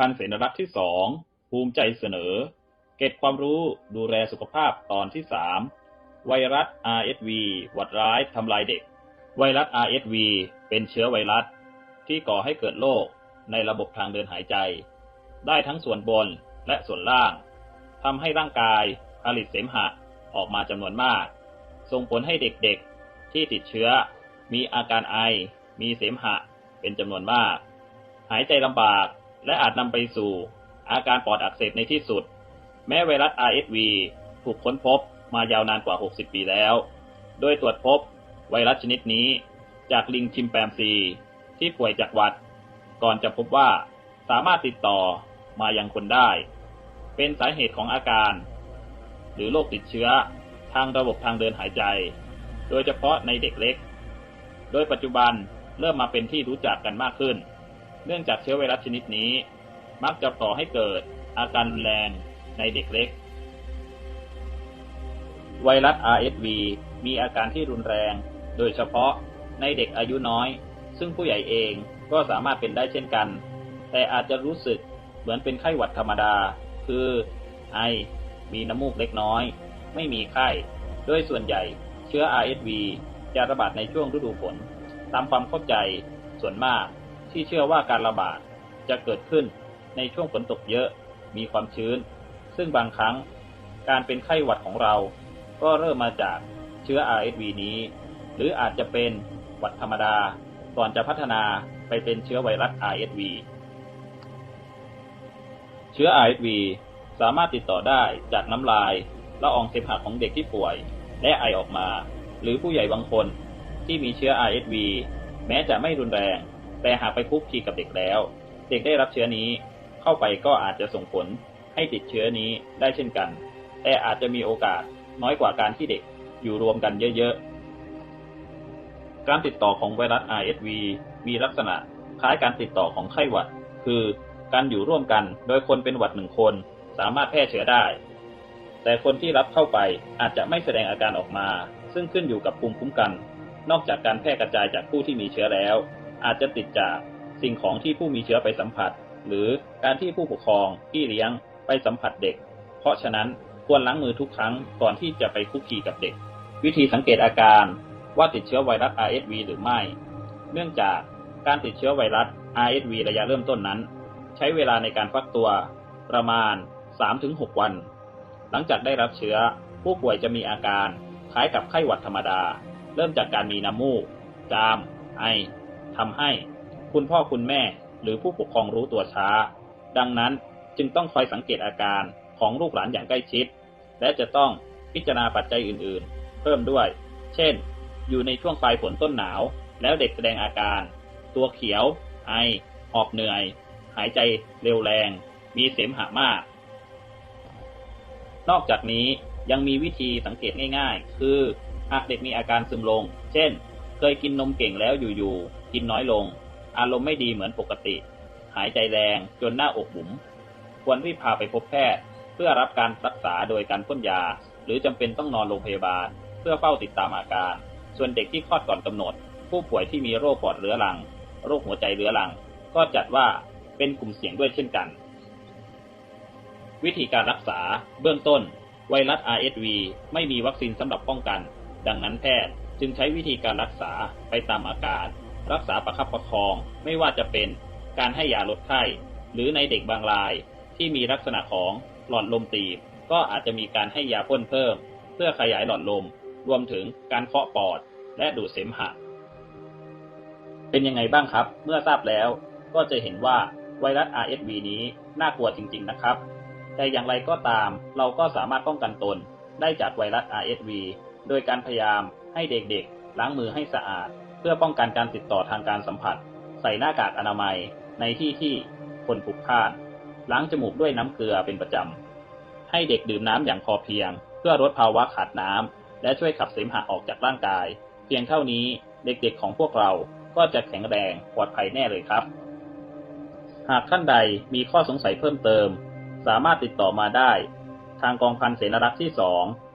พันเสนรัตที่สองภูมิใจเสนอ เก็บความรู้ดูแลสุขภาพตอนที่สามไวรัส RSV หวัดร้ายทำลายเด็ก ไวรัส RSV เป็นเชื้อไวรัส ที่ก่อให้เกิดโรคในระบบทางเดินหายใจ ได้ทั้งส่วนบนและส่วนล่างทำให้ร่างกายผลิตเสมหะออกมาจำนวนมาก ส่งผลให้เด็กๆ ที่ติดเชื้อ มีอาการไอ มีเสมหะเป็นจำนวนมาก หายใจลำบาก และอาจนำไปสู่ อาการปอดอักเสบในที่สุด แม้ไวรัส RSV ถูกค้นพบมายาวนานกว่า 60 ปีแล้ว โดยตรวจพบไวรัสชนิดนี้ จากลิงชิมแปนซี ที่ป่วยจากหวัด ก่อนจะพบว่าสามารถติดต่อมายังคนได้ เป็นสาเหตุของอาการ หรือโรคติดเชื้อทางระบบทางเดินหายใจ โดยเฉพาะในเด็กเล็ก โดยปัจจุบันเริ่มมาเป็นที่รู้จักกันมากขึ้น เนื่องจากเชื้อไวรัสชนิดนี้ มักจะก่อให้เกิดอาการรุนแรงในเด็กเล็ก ไวรัส RSV มีอาการที่รุนแรง โดยเฉพาะในเด็กอายุน้อย ซึ่งผู้ใหญ่เองก็สามารถเป็นได้เช่นกัน แต่อาจจะรู้สึกเหมือนเป็นไข้หวัดธรรมดา คือไอ มีน้ำมูกเล็กน้อย ไม่มีไข้ โดยส่วนใหญ่เชื้อ RSV จะระบาดในช่วงฤดูฝน ตามความเข้าใจส่วนมาก ที่เชื่อว่าการระบาดจะเกิดขึ้นในช่วงฝนตกเยอะ มีความชื้น ซึ่งบางครั้งการเป็นไข้หวัดของเรา ก็เริ่มมาจากเชื้อ RSV นี้ หรืออาจจะเป็นหวัดธรรมดา ก่อนจะพัฒนาไปเป็นเชื้อไวรัส RSV เชื้อ RSV สามารถติดต่อได้จากน้ำลายละอองเสมหะของเด็กที่ป่วย และไอออกมา หรือผู้ใหญ่บางคนที่มีเชื้อ RSV แม้จะไม่รุนแรง แต่หากไปคุกคีกับเด็กแล้ว เด็กได้รับเชื้อนี้เข้าไปก็อาจจะส่งผลให้ติดเชื้อนี้ได้เช่นกัน แต่อาจจะมีโอกาสน้อยกว่าการที่เด็กอยู่รวมกันเยอะๆ การติดต่อของไวรัส RSV มีลักษณะคล้ายการติดต่อของไข้หวัด คือการอยู่ร่วมกันโดยคนเป็นหวัดหนึ่งคนสามารถแพร่เชื้อได้ แต่คนที่รับเข้าไปอาจจะไม่แสดงอาการออกมา ซึ่งขึ้นอยู่กับภูมิคุ้มกัน นอกจากการแพร่กระจายจากผู้ที่มีเชื้อแล้ว อาจจะติดจากสิ่งของที่ผู้มีเชื้อไปสัมผัส หรือการที่ผู้ปกครองพี่เลี้ยงไปสัมผัสเด็ก เพราะฉะนั้นควรล้างมือทุกครั้งก่อนที่จะไปคุกคีกับเด็ก วิธีสังเกตอาการว่าติดเชื้อไวรัส RSV หรือไม่ เนื่องจากการติดเชื้อไวรัส RSV ระยะเริ่มต้นนั้น ใช้เวลาในการฟักตัวประมาณ 3-6 วัน หลังจากได้รับเชื้อผู้ป่วยจะมีอาการคล้ายกับไข้หวัดธรรมดา เริ่มจากการมีน้ำมูก จาม ไอ ทำให้คุณพ่อคุณแม่หรือผู้ปกครองรู้ตัวช้า ดังนั้นจึงต้องคอยสังเกตอาการของลูกหลานอย่างใกล้ชิด และจะต้องพิจารณาปัจจัยอื่นๆ เพิ่มด้วย เช่น อยู่ในช่วงปลายฝนต้นหนาว แล้วเด็กแสดงอาการ ตัวเขียว ไอ หอบเหนื่อย หายใจเร็วแรง มีเสมหะมาก นอกจากนี้ยังมีวิธีสังเกตง่ายๆ คือหากเด็กมีอาการซึมลง เช่น เคยกินนมเก่งแล้วอยู่ๆ กินน้อยลง อารมณ์ไม่ดีเหมือนปกติ หายใจแรงจนหน้าอกบุ๋ม ควรรีบพาไปพบแพทย์ เพื่อรับการรักษาโดยการพ่นยา หรือจำเป็นต้องนอนโรงพยาบาล เพื่อเฝ้าติดตามอาการ ส่วนเด็กที่คลอดก่อนกำหนด ผู้ป่วยที่มีโรคปอดเรื้อรัง โรคหัวใจเรื้อรัง ก็จัดว่าเป็นกลุ่มเสี่ยงด้วยเช่นกัน วิธีการรักษาเบื้องต้น ไวรัส RSV ไม่มีวัคซีนสำหรับป้องกัน ดังนั้นแพทย์ จึงใช้วิธีการรักษาไปตามอาการ รักษาประคับประคองไม่ว่าจะเป็นการให้ยาลดไข้ หรือในเด็กบางรายที่มีลักษณะของหลอดลมตีบ ก็อาจจะมีการให้ยาพ่นเพิ่ม เพื่อขยายหลอดลม รวมถึงการเคาะปอดและดูดเสมหะ เป็นยังไงบ้างครับ เมื่อทราบแล้วก็จะเห็นว่าไวรัส RSV นี้น่ากลัวจริง ๆ นะครับ แต่อย่างไรก็ตามเราก็สามารถป้องกันตนได้จากไวรัส RSV โดยการพยายาม ให้เด็กๆ ล้างมือให้สะอาด เพื่อป้องกันการติดต่อทางการสัมผัส ใส่หน้ากากอนามัยในที่ที่คนพลุกพล่าน ล้างจมูกด้วยน้ำเกลือเป็นประจำ ให้เด็กดื่มน้ำอย่างพอเพียง เพื่อลดภาวะขาดน้ำและช่วยขับเสมหะออกจากร่างกาย เพียงเท่านี้เด็กๆของพวกเราก็จะแข็งแรงปลอดภัยแน่เลยครับ หากท่านใดมีข้อสงสัยเพิ่มเติม สามารถติดต่อมาได้ ทางกองพันเสนารักษ์ที่ 2